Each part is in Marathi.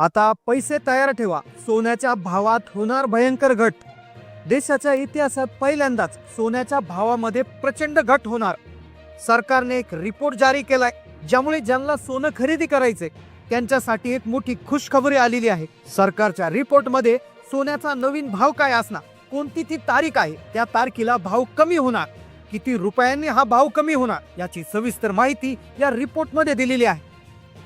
आता पैसे तयार ठेवा. सोन्याच्या भावात होणार भयंकर घट. देशाच्या इतिहासात पहिल्यांदाच सोन्याच्या भावामध्ये प्रचंड घट होणार. सरकारने एक रिपोर्ट जारी केलाय ज्यामुळे ज्यांना सोनं खरेदी करायचे त्यांच्यासाठी एक मोठी खुशखबरी आलेली आहे. सरकारच्या रिपोर्टमध्ये सोन्याचा नवीन भाव काय असणार? कोणती ती तारीख आहे? त्या तारखेला भाव कमी होणार. किती रुपयांनी हा भाव कमी होणार? याची सविस्तर माहिती या रिपोर्टमध्ये दिलेली आहे.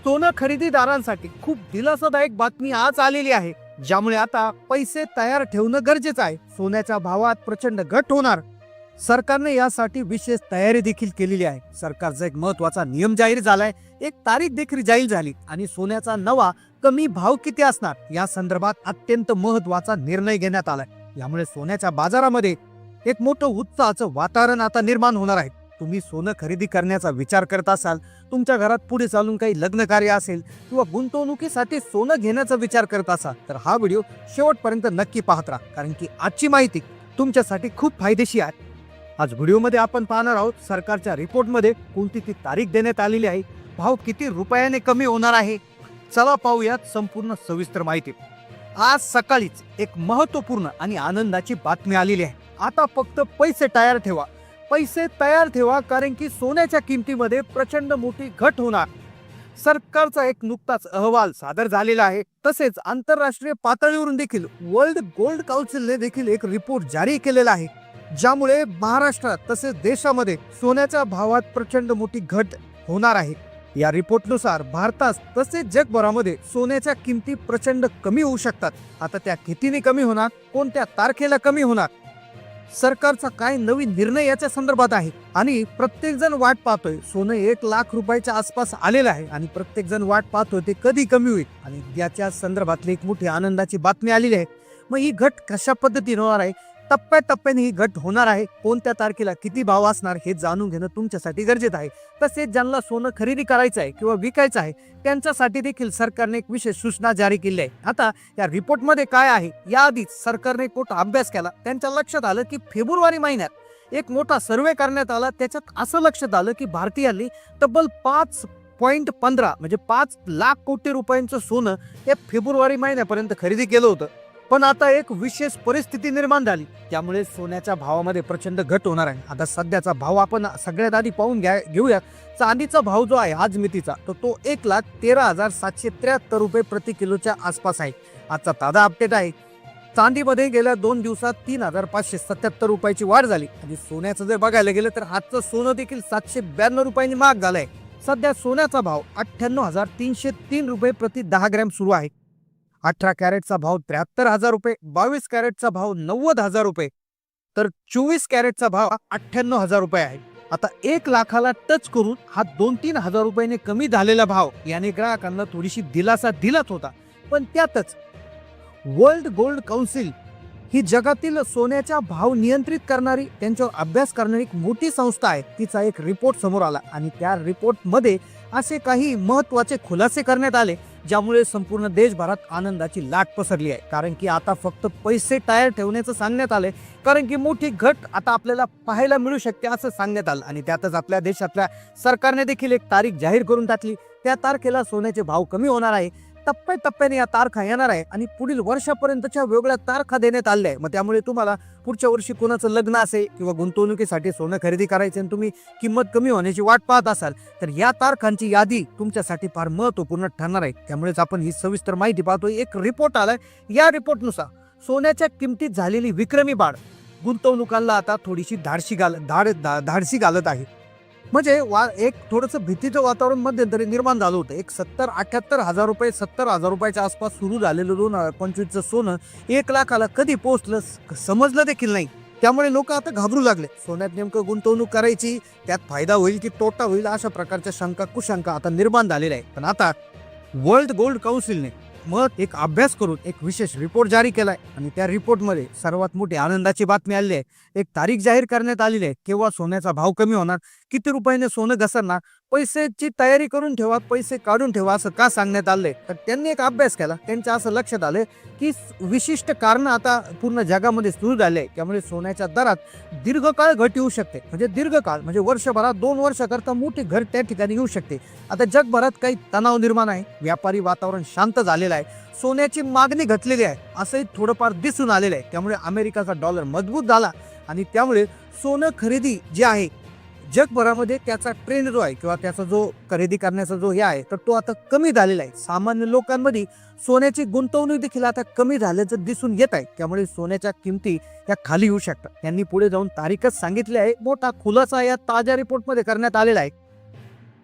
सोनं खरेदीदारांसाठी खूप दिलासादायक बातमी आज आलेली आहे ज्यामुळे आता पैसे तयार ठेवणं गरजेचं आहे. सोन्याच्या भावात प्रचंड घट होणार. सरकारने यासाठी विशेष तयारी देखील केलेली आहे. सरकारचा एक महत्त्वाचा नियम जाहीर झालाय. एक तारीख देखील जाहीर झाली आणि सोन्याचा नवा कमी भाव किती असणार या संदर्भात अत्यंत महत्त्वाचा निर्णय घेण्यात आलाय. यामुळे सोन्याच्या बाजारामध्ये एक मोठं उत्साहाचं वातावरण आता निर्माण होणार आहे. तुम्ही सोनं खरेदी करण्याचा विचार करत असाल तुमच्या घरात पुढे चालून काही लग्न कार्य असेल किंवा गुंतवणुकीसाठी सोनं घेण्याचा विचार करत असाल तर हा व्हिडिओ शेवटपर्यंत नक्की पाहत राहा कारण की आजची माहिती तुमच्यासाठी खूप फायदेशीर आहे. आज व्हिडिओमध्ये आपण पाहणार आहोत सरकारच्या रिपोर्टमध्ये कोणती ती तारीख देण्यात आलेली आहे भाव किती रुपयाने कमी होणार आहे. चला पाहूयात संपूर्ण सविस्तर माहिती. आज सकाळीच एक महत्त्वपूर्ण आणि आनंदाची बातमी आलेली आहे. आता फक्त पैसे तयार ठेवा. पैसे तयार ठेवा कारण की सोन्याच्या किमतीमध्ये प्रचंड मोठी घट होणार. सरकारचा एक नुकताच अहवाल सादर झालेला आहे. तसेच आंतरराष्ट्रीय पातळीवरून देखील वर्ल्ड गोल्ड काउन्सिलने देखील एक रिपोर्ट जारी केलेला आहे. ज्यामुळे महाराष्ट्रात तसेच देशामध्ये सोन्याच्या भावात प्रचंड मोठी घट होणार आहे. या रिपोर्टनुसार भारतात तसेच जगभरामध्ये सोन्याच्या किमती प्रचंड कमी होऊ शकतात. आता त्या कितीने कमी होणार? कोणत्या तारखेला कमी होणार? सरकारचा काय नवीन निर्णय याच्या संदर्भात आहे? आणि प्रत्येक जण वाट पाहतोय. सोनं एक लाख रुपयाच्या आसपास आलेलं आहे आणि प्रत्येक जण वाट पाहतोय ते कधी कमी होईल? आणि याच्या संदर्भातली एक मोठी आनंदाची बातमी आलेली आहे. मग ही घट कशा पद्धतीने होणार आहे? टप्प्याटप्प्याने ही घट होणार आहे. कोणत्या तारखेला किती भाव असणार हे जाणून घेणं तुमच्यासाठी गरजेचं आहे. तसेच ज्यांना सोनं खरेदी करायचं आहे किंवा विकायचं आहे त्यांच्यासाठी देखील सरकारने एक विशेष सूचना जारी केली आहे. आता या रिपोर्टमध्ये काय आहे? याआधीच सरकारने एक मोठा अभ्यास केला. त्यांच्या लक्षात आलं की फेब्रुवारी महिन्यात एक मोठा सर्वे करण्यात आला. त्याच्यात असं लक्षात आलं की भारतीयांनी तब्बल पाच पॉईंट पंधरा म्हणजे पाच लाख कोटी रुपयांचं सोनं हे फेब्रुवारी महिन्यापर्यंत खरेदी केलं होतं. पण आता एक विशेष परिस्थिती निर्माण झाली. त्यामुळे सोन्याच्या भावामध्ये प्रचंड घट होणार आहे. आता सध्याचा भाव आपण सगळ्यात आधी पाहून घ्या घेऊया. चांदीचा भाव जो आहे आज मितीचा तर तो एक लाख तेरा हजार सातशे त्र्याहत्तर रुपये प्रति किलोच्या आसपास आहे. आजचा ताजा अपडेट आहे. चांदीमध्ये गेल्या दोन दिवसात तीन हजार पाचशे सत्याहत्तर रुपयाची वाढ झाली. आणि सोन्याचं जर बघायला गेलं तर आजचं सोनं देखील सातशे ब्याण्णव रुपयांनी महाग झालंय. सध्या सोन्याचा भाव अठ्ठ्याण्णव हजार तीनशे तीन रुपये प्रति दहा ग्रॅम सुरू आहे. अठरा कॅरेटचा भाव त्र्याहत्तर हजार रुपये बावीस कॅरेटचा भाव नव्वद हजार रुपये. तर चोवीस कॅरेटचा भाव अठ्ठ्याण्णव हजार रुपये आहे. आता एक लाखाला टच करून हा दोन तीन हजार रुपयाने कमी झालेला भाव याने ग्राहकांना थोडीशी दिलासा दिलाच होता. पण त्यातच वर्ल्ड गोल्ड काउन्सिल ही जगातील सोन्याचा भाव नियंत्रित करणारी त्यांच्यावर अभ्यास करणारी एक मोठी संस्था आहे. तिचा एक रिपोर्ट समोर आला आणि त्या रिपोर्टमध्ये असे काही महत्त्वाचे खुलासे करण्यात आले. ज्यामुळे संपूर्ण देशभरात आनंदाची लाट पसरली आहे. कारण की आता फक्त पैसे तयार ठेवण्याचं सांगण्यात आलंय. कारण की मोठी घट आता आपल्याला पाहायला मिळू शकते असं सांगण्यात आलं. आणि त्यातच आपल्या देशातल्या सरकारने देखील एक तारीख जाहीर करून टाकली. त्या तारखेला सोन्याचे भाव कमी होणार आहे. टप्प्याटप्प्याने या तारखा येणार आहे आणि पुढील वर्षापर्यंतच्या वेगळ्या तारखा देण्यात आल्या आहे मग त्यामुळे तुम्हाला पुढच्या वर्षी कोणाचं लग्न असेल किंवा गुंतवणुकीसाठी सोनं खरेदी करायचे आणि तुम्ही किंमत कमी होण्याची वाट पाहत असाल तर या तारखांची यादी तुमच्यासाठी फार महत्त्वपूर्ण ठरणार आहे. त्यामुळेच आपण ही सविस्तर माहिती पाहतो एक रिपोर्ट आलाय. या रिपोर्टनुसार सोन्याच्या किमतीत झालेली विक्रमी वाढ गुंतवणुकांना आता थोडीशी धाडशी घाल धाड धा- धाडसी घालत आहे. म्हणजे वा एक थोडंसं भीतीचं वातावरण मध्यंतरी निर्माण झालं होतं. एक सत्तर अठ्याहत्तर हजार रुपये सत्तर हजार रुपयाच्या आसपास सुरू झालेलं दोन हजार पंचवीसचं सोनं एक लाखाला कधी पोहोचलं समजलं देखील नाही. त्यामुळे लोक आता घाबरू लागले. सोन्यात नेमकं गुंतवणूक करायची त्यात फायदा होईल की तोटा होईल अशा प्रकारच्या शंका कुशंका आता निर्माण झालेल्या आहे पण आता वर्ल्ड गोल्ड काउन्सिलने मग एक अभ्यास करून एक विशेष रिपोर्ट जारी केलाय. आणि त्या रिपोर्टमध्ये सर्वात मोठी आनंदाची बातमी आली आहे. एक तारीख जाहीर करण्यात आलेली आहे. केव्हा सोन्याचा भाव कमी होणार? किती रुपयाने सोनं घसरणार? पैसेची तयारी करून ठेवा पैसे काढून ठेवा असं का सांगण्यात आलंय? तर त्यांनी एक अभ्यास केला. त्यांच्या असं लक्षात आलं की विशिष्ट कारण आता पूर्ण जगामध्ये सुरू झाले आहे त्यामुळे सोन्याच्या दरात दीर्घकाळ घट येऊ शकते. म्हणजे दीर्घकाळ म्हणजे वर्षभरात दोन वर्षाकरता मोठी घट त्या ठिकाणी येऊ शकते. आता जगभरात काही तणाव निर्माण आहे. व्यापारी वातावरण शांत झालेलं आहे. सोन्याची मागणी घटलेली आहे. असंही थोडंफार दिसून आलेलं आहे. त्यामुळे अमेरिकाचा डॉलर मजबूत झाला आणि त्यामुळे सोनं खरेदी जे आहे जगभरामध्ये त्याचा ट्रेंड जो आहे किंवा त्याचा जो खरेदी करण्याचा जो हे आहे तर तो आता कमी झालेला आहे. सामान्य लोकांमध्ये सोन्याची गुंतवणूक देखील आता कमी झाल्याचं दिसून येत आहे. त्यामुळे सोन्याच्या किमती या खाली येऊ शकतात. त्यांनी पुढे जाऊन तारीखच सांगितली आहे. मोठा खुलासा या ताज्या रिपोर्टमध्ये करण्यात आलेला आहे.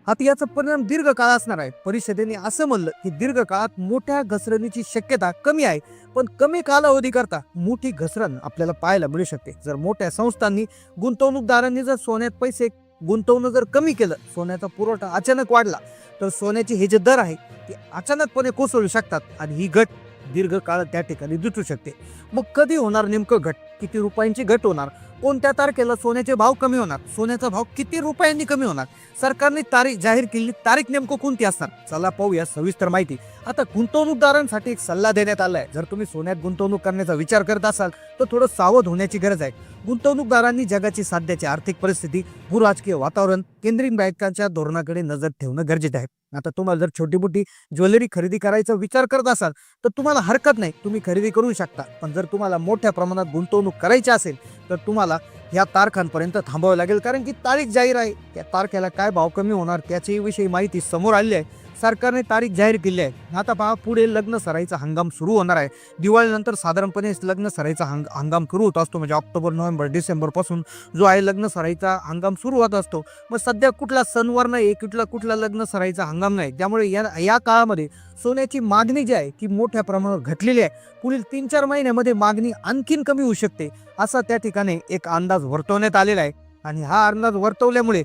आता याचा परिणाम दीर्घकाळ असणार आहे. परिषदेने असं म्हणलं की दीर्घकाळात मोठ्या घसरणीची शक्यता कमी आहे. पण कमी कालावधी करता मोठी घसरण आपल्याला पाहायला मिळू शकते. जर मोठ्या संस्थांनी गुंतवणूकदारांनी जर सोन्यात पैसे गुंतवणं जर कमी केलं सोन्याचा पुरवठा अचानक वाढला तर सोन्याचे हे जे दर आहे ते अचानकपणे कोसळू शकतात आणि ही घट दीर्घकाळ त्या ठिकाणी दिसू शकते. मग कधी होणार नेमकं घट? किती रुपयांची घट होणार? कोणत्या तारखेला सोन्याचे भाव कमी होणार? सोन्याचा भाव किती रुपयांनी कमी होणार? सरकारने तारीख जाहीर केली तारीख नेमकं कोणती असणार? चला पाहूया सविस्तर माहिती. आता गुंतवणूकदारांसाठी एक सल्ला देण्यात आलाय. जर तुम्ही सोन्यात गुंतवणूक करण्याचा विचार करत असाल तर थोडं सावध होण्याची गरज आहे. गुंतवणूकदारांनी जगाची सध्याची आर्थिक परिस्थिती भूराजकीय वातावरण केंद्रीय बँकांच्या धोरणाकडे नजर ठेवणं गरजेचं आहे. आता तुम्हाला जर छोटी मोठी ज्वेलरी खरेदी करायचा विचार करत असाल तर तुम्हाला हरकत नाही. तुम्ही खरेदी करू शकता. पण जर तुम्हाला मोठ्या प्रमाणात गुंतवणूक करायची असेल तर तुम्हाला या तारखांपर्यंत थांबावं लागेल. कारण की तारीख जाहीर आहे. त्या तारखेला काय भाव कमी होणार त्याच्याही विषयी माहिती समोर आली आहे. सरकारने तारीख जाहीर केली आहे. आता पहा पुढे लग्न सराईचा हंगाम सुरू होणार आहे. दिवाळीनंतर साधारणपणे लग्न सराईचा हंग हंगाम सुरू होत असतो. म्हणजे ऑक्टोबर नोव्हेंबर डिसेंबरपासून जो आहे लग्न सराईचा हंगाम सुरू होत असतो. मग सध्या कुठला सणवार नाही कुठला कुठला लग्न सराईचा हंगाम नाही. त्यामुळे या या काळामध्ये सोन्याची मागणी जी आहे ती मोठ्या प्रमाणावर घटलेली आहे. पुढील तीन चार महिन्यामध्ये मागणी आणखीन कमी होऊ शकते असा त्या ठिकाणी एक अंदाज वर्तवण्यात आलेला आहे. आणि हा अंदाज वर्तवल्यामुळे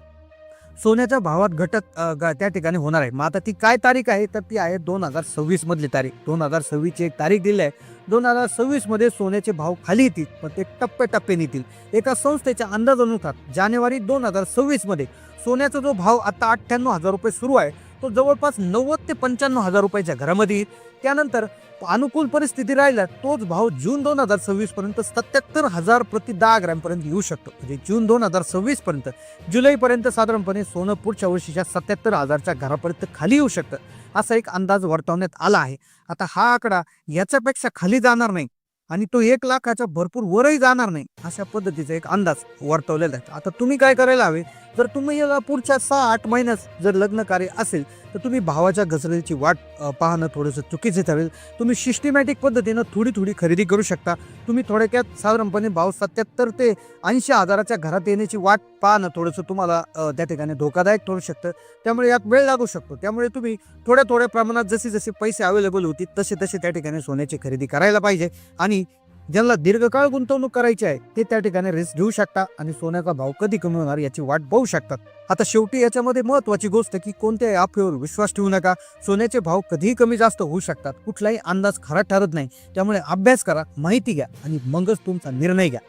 सोन्याच्या भावात घटक ग- त्या ठिकाणी होणार आहे. मग आता ती काय तारीख आहे? तर ती आहे दोन हजार सव्वीस मधली तारीख. दोन हजार सव्वीसची एक तारीख दिली आहे. दोन हजार सव्वीसमध्ये सोन्याचे भाव खाली येतील पण ते टप्प्याटप्प्याने येतील. एका संस्थेच्या अंदाजानुसार जानेवारी दोन हजार सव्वीसमध्ये सोन्याचा जो भाव आता अठ्ठ्याण्णव हजार रुपये सुरू आहे तो जवळपास नव्वद ते पंच्याण्णव हजार रुपयाच्या घरामध्ये येईल. त्यानंतर अनुकूल परिस्थिती राहिल्या तोच भाव जून दोन हजार सव्वीस पर्यंत सत्याहत्तर हजार प्रति दहा ग्रॅमपर्यंत येऊ शकतो. म्हणजे जून दोन हजार सव्वीस पर्यंत जुलैपर्यंत साधारणपणे सोनं पुढच्या वर्षीच्या सत्याहत्तर हजारच्या घरापर्यंत खाली येऊ शकतं. असा एक अंदाज वर्तवण्यात आला आहे. आता हा आकडा याच्यापेक्षा खाली जाणार नाही. आणि तो एक लाखाच्या भरपूर वरही जाणार नाही. अशा पद्धतीचा एक अंदाज वर्तवलेला आहे. आता तुम्ही काय करायला हवे? जर तुम्ही याला पुढच्या सहा आठ महिन्यात जर लग्न कार्य असेल तर तुम्ही भावाच्या घसरणीची वाट पाहणं थोडंसं चुकीचं ठरेल तुम्ही सिस्टमॅटिक पद्धतीनं थोडी थोडी खरेदी करू शकता. तुम्ही थोडक्यात साधारणपणे भाव सत्याहत्तर ते ऐंशी हजाराच्या घरात येण्याची वाट पाहणं थोडंसं तुम्हाला त्या ठिकाणी धोकादायक ठरू शकतं. त्यामुळे यात वेळ लागू शकतो. त्यामुळे तुम्ही थोड्या थोड्या प्रमाणात जसे जसे पैसे अवेलेबल होतील तसे तसे त्या ठिकाणी सोन्याची खरेदी करायला पाहिजे. आणि ज्यांना दीर्घकाळ गुंतवणूक करायची आहे ते त्या ठिकाणी रिस्क घेऊ शकता आणि सोन्याचा भाव कधी कमी होणार याची वाट पाहू शकतात. आता शेवटी याच्यामध्ये महत्वाची गोष्ट की कोणत्याही अफवेवर विश्वास ठेवू नका. सोन्याचे भाव कधीही कमी जास्त होऊ शकतात. कुठलाही अंदाज खरा ठरत नाही. त्यामुळे अभ्यास करा माहिती घ्या आणि मगच तुमचा निर्णय घ्या.